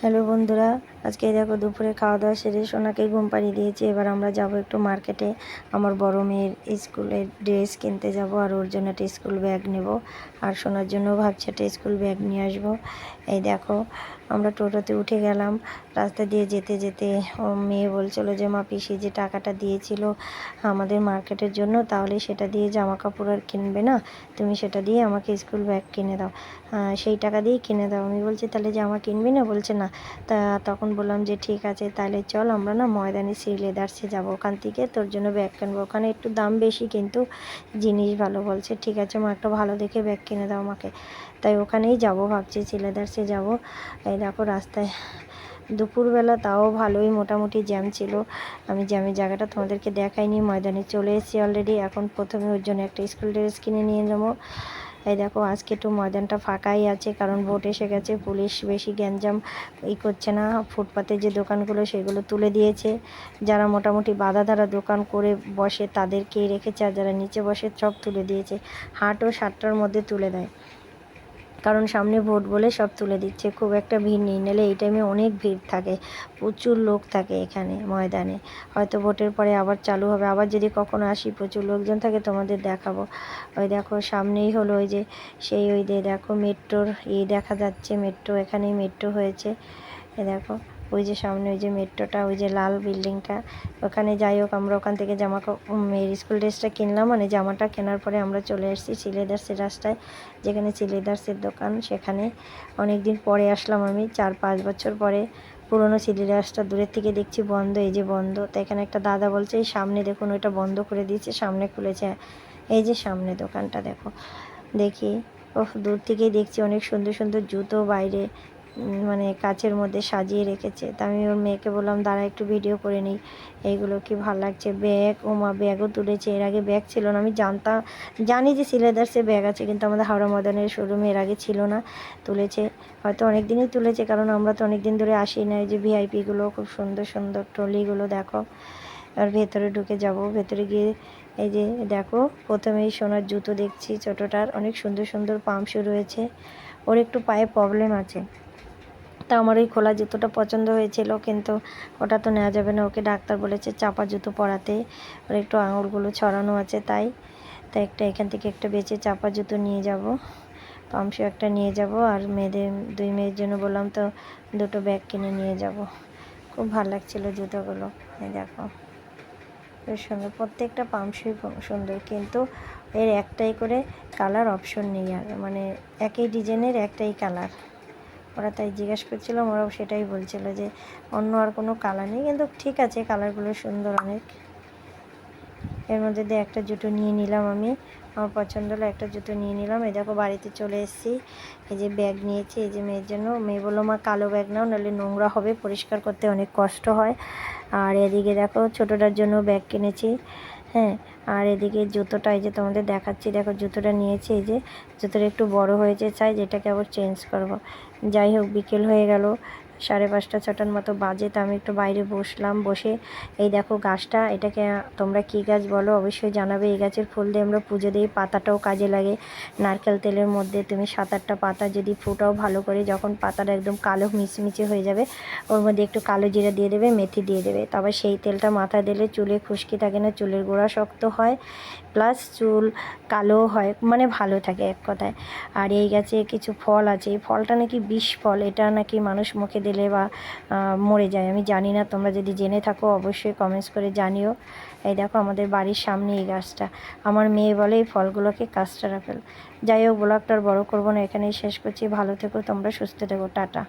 Hello বন্ধুরা আজকে দেখো দুপুরে খাওয়া দাওয়া সেরে সোনাকে ঘুম পাড়িয়ে দিয়েছি। এবার আমরা যাব একটু মার্কেটে। আমার বড় মেয়ের স্কুলের ড্রেস কিনতে যাব আর ওর জন্য একটা স্কুল ব্যাগ নেব। আর সোনার জন্য ভাবছি একটা স্কুল ব্যাগ নিয়ে আসব। এই দেখো, আমরা টোটোতে উঠে গেলাম। রাস্তা দিয়ে যেতে যেতে ও মেয়ে বলছিল যে, মা, পিসি যে টাকাটা দিয়েছিল আমাদের মার্কেটের জন্য, তাহলে সেটা দিয়ে জামা কাপড় আর কিনবে না? তুমি সেটা দিয়ে আমাকে স্কুল ব্যাগ কিনে দাও। সেই টাকা দিয়েই কিনে দাও। আমি বলছি, তাহলে জামা কিনবি না? বলছে, না। তা তখন বললাম যে, ঠিক আছে, তাহলে চল, আমরা না ময়দানি শ্রী লেদার্সে যাব। ওখান থেকে তোর জন্য ব্যাগ কিনবো। ওখানে একটু দাম বেশি, কিন্তু জিনিস ভালো বলছে। ঠিক আছে, মা, একটা ভালো দেখে ব্যাগ কিনে দাও আমাকে। তাই ওখানেই যাব, ভাবছি শ্রী লেদার্সে যাব। এই দেখো রাস্তায় দুপুরবেলা, তাও ভালোই মোটামুটি জ্যাম ছিল। আমি জ্যামের জায়গাটা তোমাদেরকে দেখাইনি, ময়দানে চলে এসেছি অলরেডি এখন প্রথমে ওর জন্য একটা স্কুল ড্রেস কিনে নিয়ে যাব। এই দেখো, আজকে একটু ময়দানটা ফাঁকাই আছে, কারণ ভোট এসে গেছে, পুলিশ বেশি গ্যাঞ্জাম ই করছে না। ফুটপাতে যে দোকানগুলো, সেগুলো তুলে দিয়েছে। যারা মোটামুটি বাধা ধারা দোকান করে বসে, তাদেরকেই রেখেছে, আর যারা নিচে বসে, সব তুলে দিয়েছে। হাটও সাতটার মধ্যে তুলে দেয়। কারণ সামনে ভোট বলে সব তুলে দিচ্ছে। খুব একটা ভিড় নেই, নাহলে এই টাইমে অনেক ভিড় থাকে, প্রচুর লোক থাকে এখানে ময়দানে। হয়তো ভোটের পরে আবার চালু হবে, আবার যদি কখনো আসি প্রচুর লোকজন থাকে, তোমাদের দেখাবো। ওই দেখো সামনেই হলো ওই যে সেই ওই যে দেখো মেট্রোর ইয়ে দেখা যাচ্ছে মেট্রো, এখানেই মেট্রো হয়েছে। এ দেখো ওই যে সামনে ওই যে মেট্রোটা, ওই যে লাল বিল্ডিংটা, ওখানে যাই হোক আমরা ওখান থেকে জামা মেয়ের স্কুল ড্রেসটা কিনলাম মানে জামাটা কেনার পরে আমরা চলে এসেছি সিলেদার্সের রাস্তায়, যেখানে সিলেদার্সের দোকান, সেখানে অনেক দিন পরে আসলাম আমি, চার পাঁচ বছর পরে পুরোনো সিলেদার্সটা দূরের থেকে দেখছি বন্ধ, এই যে বন্ধ, তো এখানে একটা দাদা বলছে, এই সামনে দেখুন, ওইটা বন্ধ করে দিয়েছে, সামনে খুলেছে। এই যে সামনে দোকানটা দেখো, দেখি ও দূর থেকেই দেখছি অনেক সুন্দর সুন্দর জুতো বাইরে মানে কাচের মধ্যে সাজিয়ে রেখেছে। তা আমি ওর মেয়েকে বললাম, দাঁড়া, একটু ভিডিও করে নিই। এইগুলো কি ভালো লাগছে? ব্যাগ ও মা ব্যাগও তুলেছে। এর আগে ব্যাগ ছিল না। আমি জানতাম, জানি যে সিলেদার্সে ব্যাগ আছে, কিন্তু আমাদের হাওড়া ময়দানের শোরুমে এর আগে ছিল না। তুলেছে। হয়তো অনেক দিনই তুলেছে, কারণ আমরা তো অনেক দিন ধরে আসি না এই যে ভিআইপিগুলো খুব সুন্দর সুন্দর ট্রলিগুলো দেখো। আর ভেতরে ঢুকে যাব। ভেতরে গিয়ে এই যে, দেখো, প্রথমেই সোনার জুতো দেখছি ছোটোটার। অনেক সুন্দর সুন্দর পাম্পশু রয়েছে। ওর একটু পায়ে প্রবলেম আছে। তা আমার ওই খোলা জুতোটা পছন্দ হয়েছিল, কিন্তু ওটা তো নেওয়া যাবে না। ওকে ডাক্তার বলেছে চাপা জুতো পরাতে, ওর একটু আঙুলগুলো ছড়ানো আছে তাই। তাই একটা এখান থেকে একটা বেঁচে চাপা জুতো নিয়ে যাব। পাম্পশু একটা নিয়ে যাব আর মেয়েদের, দুই মেয়ের জন্য বললাম তো দুটো ব্যাগ কিনে নিয়ে যাব। খুব ভালো লাগছিল জুতোগুলো দেখো। বেশ সুন্দর, প্রত্যেকটা পাম্পশুই সুন্দর, কিন্তু এর একটাই করে কালার অপশন নেই আর মানে একই ডিজাইনের একটাই কালার ওরা তাই জিজ্ঞেস করছিলাম ওরাও সেটাই বলছিল যে অন্য আর কোনো কালার নেই, কিন্তু ঠিক আছে কালারগুলো সুন্দর অনেক। এর মধ্যে দিয়ে একটা জুতো নিয়ে নিলাম আমি, আমার পছন্দ হলো একটা জুতো নিয়ে নিলাম। এই দেখো বাড়িতে চলে এসেছি, এই যে ব্যাগ নিয়েছি, এই যে মেয়ের জন্য। মেয়ে বলল, মা, কালো ব্যাগ নাও, নাহলে নোংরা হবে, পরিষ্কার করতে অনেক কষ্ট হয়। আর এদিকে দেখো ছোটোটার জন্য ব্যাগ কিনেছি। হ্যাঁ আর এদিকে জুতোটা এই যে তোমাদের দেখাচ্ছি। দেখো, জুতোটা নিয়েছি এই যে। জুতোটা একটু বড় হয়েছে, চাই যেটাকে আবার চেঞ্জ করব। যাই হোক, বিকেল হয়ে গেল। সাড়ে পাঁচটা, ছটার মতো বাজে, তো আমি একটু বাইরে বসলাম, বসে এই দেখো গাছটা, এটাকে তোমরা কী গাছ বলো, অবশ্যই জানাবে, এই গাছের ফুল দিয়ে আমরা পুজো দিই, পাতাটাও কাজে লাগে। নারকেল তেলের মধ্যে তুমি সাত আটটা পাতা যদি ফুটাও ভালো করে, যখন পাতাটা একদম কালো মিচমিচে হয়ে যাবে, ওর মধ্যে একটু কালো জিরা দিয়ে দেবে, মেথি দিয়ে দেবে। তবে সেই তেলটা মাথায় দিলে চুলে খুশকি থাকে না, চুলের গোড়া শক্ত হয়, প্লাস চুল কালো হয় মানে ভালো থাকে এক কথায়। আর এই গাছে কিছু ফল আছে, এই ফলটা নাকি বিষ ফল, এটা নাকি মানুষ মুখে দিলে বা মরে যায়। আমি জানি না, তোমরা যদি জেনে থাকো, অবশ্যই কমেন্টস করে জানিও। এই দেখো, আমাদের বাড়ির সামনে এই গাছটা। আমার মেয়ে বলে, এই ফলগুলোকে কাস্টার রাখেল যাই হোক, ব্লগটা আর বড়ো করব না, এখানেই শেষ করছি। ভালো থেকো, তোমরা সুস্থ থেকো। টাটা।